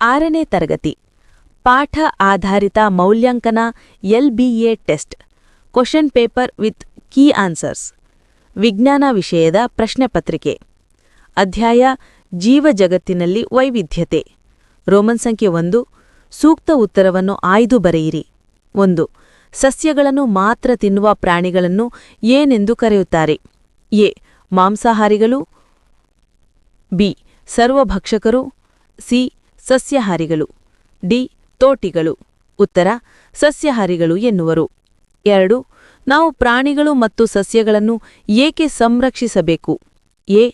ಆರನೇ ತರಗತಿ. ಪಾಠ ಆಧಾರಿತ ಮೌಲ್ಯಾಂಕನ LBA test. Question paper with key answers. ವಿಜ್ಞಾನ ವಿಷಯದ ಪ್ರಶ್ನೆ ಪತ್ರಿಕೆ. ಅಧ್ಯಾಯ, ಜೀವ ಜಗತ್ತಿನಲ್ಲಿ ವೈವಿಧ್ಯತೆ. ರೋಮನ್ ಸಂಖ್ಯೆ ಒಂದು, ಸೂಕ್ತ ಉತ್ತರವನ್ನು ಆಯ್ದು ಬರೆಯಿರಿ. ಒಂದು, ಸಸ್ಯಗಳನ್ನು ಮಾತ್ರ ತಿನ್ನುವ ಪ್ರಾಣಿಗಳನ್ನು ಏನೆಂದು ಕರೆಯುತ್ತಾರೆ? ಎ, ಮಾಂಸಾಹಾರಿಗಳು. ಬಿ, ಸರ್ವಭಕ್ಷಕರು. ಸಿ ಸಸ್ಯಹಾರಿಗಳು. ಡಿ. ತೋಟಿಗಳು. ಉತ್ತರ, ಸಸ್ಯಹಾರಿಗಳು ಎನ್ನುವರು. ಎರಡು, ನಾವು ಪ್ರಾಣಿಗಳು ಮತ್ತು ಸಸ್ಯಗಳನ್ನು ಏಕೆ ಸಂರಕ್ಷಿಸಬೇಕು? ಎ,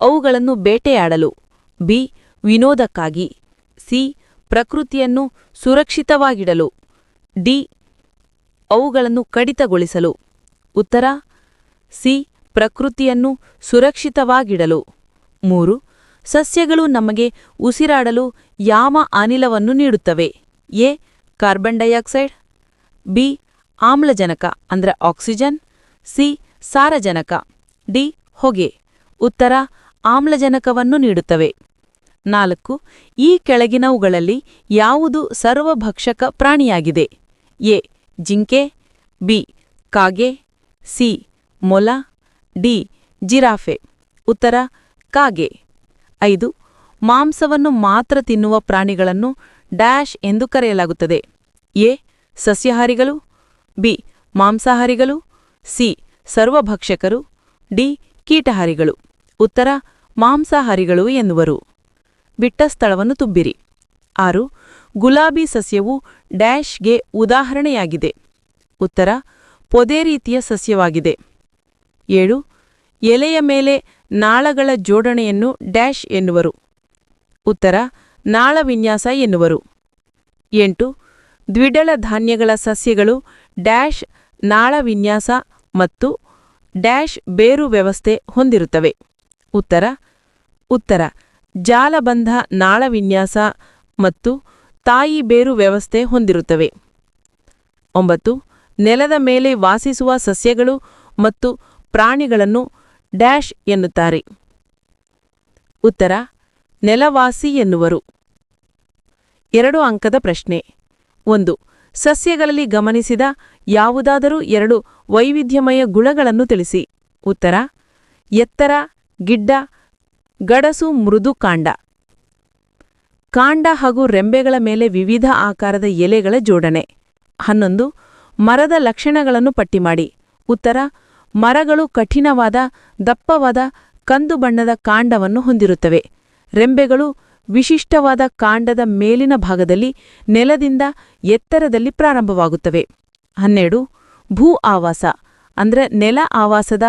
ಅವುಗಳನ್ನು ಬೇಟೆಯಾಡಲು. ಬಿ, ವಿನೋದಕ್ಕಾಗಿ. ಸಿ, ಪ್ರಕೃತಿಯನ್ನು ಸುರಕ್ಷಿತವಾಗಿಡಲು. ಡಿ, ಅವುಗಳನ್ನು ಕಡಿತಗೊಳಿಸಲು. ಉತ್ತರ, ಸಿ, ಪ್ರಕೃತಿಯನ್ನು ಸುರಕ್ಷಿತವಾಗಿಡಲು. ಮೂರು ಸಸ್ಯಗಳು ನಮಗೆ ಉಸಿರಾಡಲು ಯಾವ ಅನಿಲವನ್ನು ನೀಡುತ್ತವೆ? ಎ. Carbon dioxide, B. ಆಮ್ಲಜನಕ ಅಂದ್ರೆ ಆಕ್ಸಿಜನ್, ಸಿ. ಸಾರಜನಕ, ಡಿ. ಹೊಗೆ. ಉತ್ತರ, ಆಮ್ಲಜನಕವನ್ನು ನೀಡುತ್ತವೆ. ನಾಲ್ಕು, ಈ ಕೆಳಗಿನವುಗಳಲ್ಲಿ ಯಾವುದು ಸರ್ವಭಕ್ಷಕ ಪ್ರಾಣಿಯಾಗಿದೆ? ಎ. ಜಿಂಕೆ, ಬಿ. ಕಾಗೆ, ಸಿ. ಮೊಲ, ಡಿ. ಜಿರಾಫೆ. ಉತ್ತರ, ಕಾಗೆ. ಐದು, ಮಾಂಸವನ್ನು ಮಾತ್ರ ತಿನ್ನುವ ಪ್ರಾಣಿಗಳನ್ನು ಡ್ಯಾಶ್ ಎಂದು ಕರೆಯಲಾಗುತ್ತದೆ. ಎ, ಸಸ್ಯಾಹಾರಿಗಳು. ಬಿ, ಮಾಂಸಾಹಾರಿಗಳು. ಸಿ, ಸರ್ವಭಕ್ಷಕರು. ಡಿ, ಕೀಟಹಾರಿಗಳು. ಉತ್ತರ, ಮಾಂಸಾಹಾರಿಗಳು ಎನ್ನುವರು. ಬಿಟ್ಟ ಸ್ಥಳವನ್ನು ತುಂಬಿರಿ. ಆರು, ಗುಲಾಬಿ ಸಸ್ಯವು ಡ್ಯಾಶ್ಗೆ ಉದಾಹರಣೆಯಾಗಿದೆ. ಉತ್ತರ, ಪೊದೆ ರೀತಿಯ ಸಸ್ಯವಾಗಿದೆ. ಏಳು, ಎಲೆಯ ಮೇಲೆ ನಾಳಗಳ ಜೋಡಣೆಯನ್ನು ಡ್ಯಾಶ್ ಎನ್ನುವರು. ಉತ್ತರ, ನಾಳ ವಿನ್ಯಾಸ ಎನ್ನುವರು. ಎಂಟು ದ್ವಿಡಳ ಧಾನ್ಯಗಳ ಸಸ್ಯಗಳು ಡ್ಯಾಶ್, ನಾಳ ವಿನ್ಯಾಸ ಮತ್ತು ಡ್ಯಾಶ್ ಬೇರು ವ್ಯವಸ್ಥೆ ಹೊಂದಿರುತ್ತವೆ. ಉತ್ತರ ಉತ್ತರ, ಜಾಲಬಂಧ ನಾಳ ವಿನ್ಯಾಸ ಮತ್ತು ತಾಯಿ ಬೇರು ವ್ಯವಸ್ಥೆ ಹೊಂದಿರುತ್ತವೆ. ಒಂಬತ್ತು, ನೆಲದ ಮೇಲೆ ವಾಸಿಸುವ ಸಸ್ಯಗಳು ಮತ್ತು ಪ್ರಾಣಿಗಳನ್ನು ಡ್ಯಾಶ್ ಎನ್ನುತ್ತಾರೆ. ಉತ್ತರ, ನೆಲವಾಸಿ ಎನ್ನುವರು. ಎರಡು ಅಂಕದ ಪ್ರಶ್ನೆ. ಒಂದು, ಸಸ್ಯಗಳಲ್ಲಿ ಗಮನಿಸಿದ ಯಾವುದಾದರೂ ಎರಡು ವೈವಿಧ್ಯಮಯ ಗುಣಗಳನ್ನು ತಿಳಿಸಿ. ಉತ್ತರ, ಎತ್ತರ, ಗಿಡ್ಡ, ಗಡಸು, ಮೃದು, ಕಾಂಡ. ಕಾಂಡ ಹಾಗೂ ರೆಂಬೆಗಳ ಮೇಲೆ ವಿವಿಧ ಆಕಾರದ ಎಲೆಗಳ ಜೋಡಣೆ. ಹನ್ನೊಂದು, ಮರದ ಲಕ್ಷಣಗಳನ್ನು ಪಟ್ಟಿಮಾಡಿ ಉತ್ತರ ಮರಗಳು ಕಠಿಣವಾದ, ದಪ್ಪವಾದ, ಕಂದು ಬಣ್ಣದ ಕಾಂಡವನ್ನು ಹೊಂದಿರುತ್ತವೆ. ರೆಂಬೆಗಳು ವಿಶಿಷ್ಟವಾದ ಕಾಂಡದ ಮೇಲಿನ ಭಾಗದಲ್ಲಿ ನೆಲದಿಂದ ಎತ್ತರದಲ್ಲಿ ಪ್ರಾರಂಭವಾಗುತ್ತವೆ. ಹನ್ನೆರಡು, ಭೂ ಆವಾಸ, ಅಂದ್ರೆ ನೆಲ ಆವಾಸದ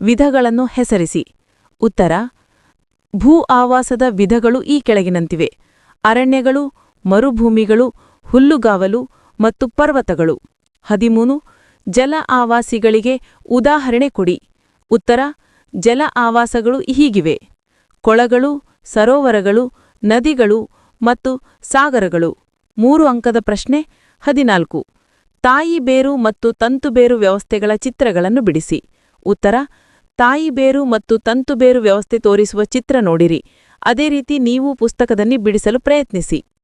ವಿಧಗಳನ್ನು ಹೆಸರಿಸಿ. ಉತ್ತರ, ಭೂ ಆವಾಸದ ವಿಧಗಳು ಈ ಕೆಳಗಿನಂತಿವೆ. ಅರಣ್ಯಗಳು, ಮರುಭೂಮಿಗಳು, ಹುಲ್ಲುಗಾವಲು ಮತ್ತು ಪರ್ವತಗಳು. ಹದಿಮೂನು ಜಲ ಆವಾಸಿಗಳಿಗೆ ಉದಾಹರಣೆ ಕೊಡಿ. ಉತ್ತರ, ಜಲ ಆವಾಸಗಳು ಹೀಗಿವೆ. ಕೊಳಗಳು, ಸರೋವರಗಳು, ನದಿಗಳು ಮತ್ತು ಸಾಗರಗಳು. ಮೂರು ಅಂಕದ ಪ್ರಶ್ನೆ, ಹದಿನಾಲ್ಕು. ತಾಯಿ ಬೇರು ಮತ್ತು ತಂತುಬೇರು ವ್ಯವಸ್ಥೆಗಳ ಚಿತ್ರಗಳನ್ನು ಬಿಡಿಸಿ. ಉತ್ತರ, ತಾಯಿ ಬೇರು ಮತ್ತು ತಂತುಬೇರು ವ್ಯವಸ್ಥೆ ತೋರಿಸುವ ಚಿತ್ರ ನೋಡಿರಿ. ಅದೇ ರೀತಿ ನೀವು ಪುಸ್ತಕದಲ್ಲಿ ಬಿಡಿಸಲು ಪ್ರಯತ್ನಿಸಿ.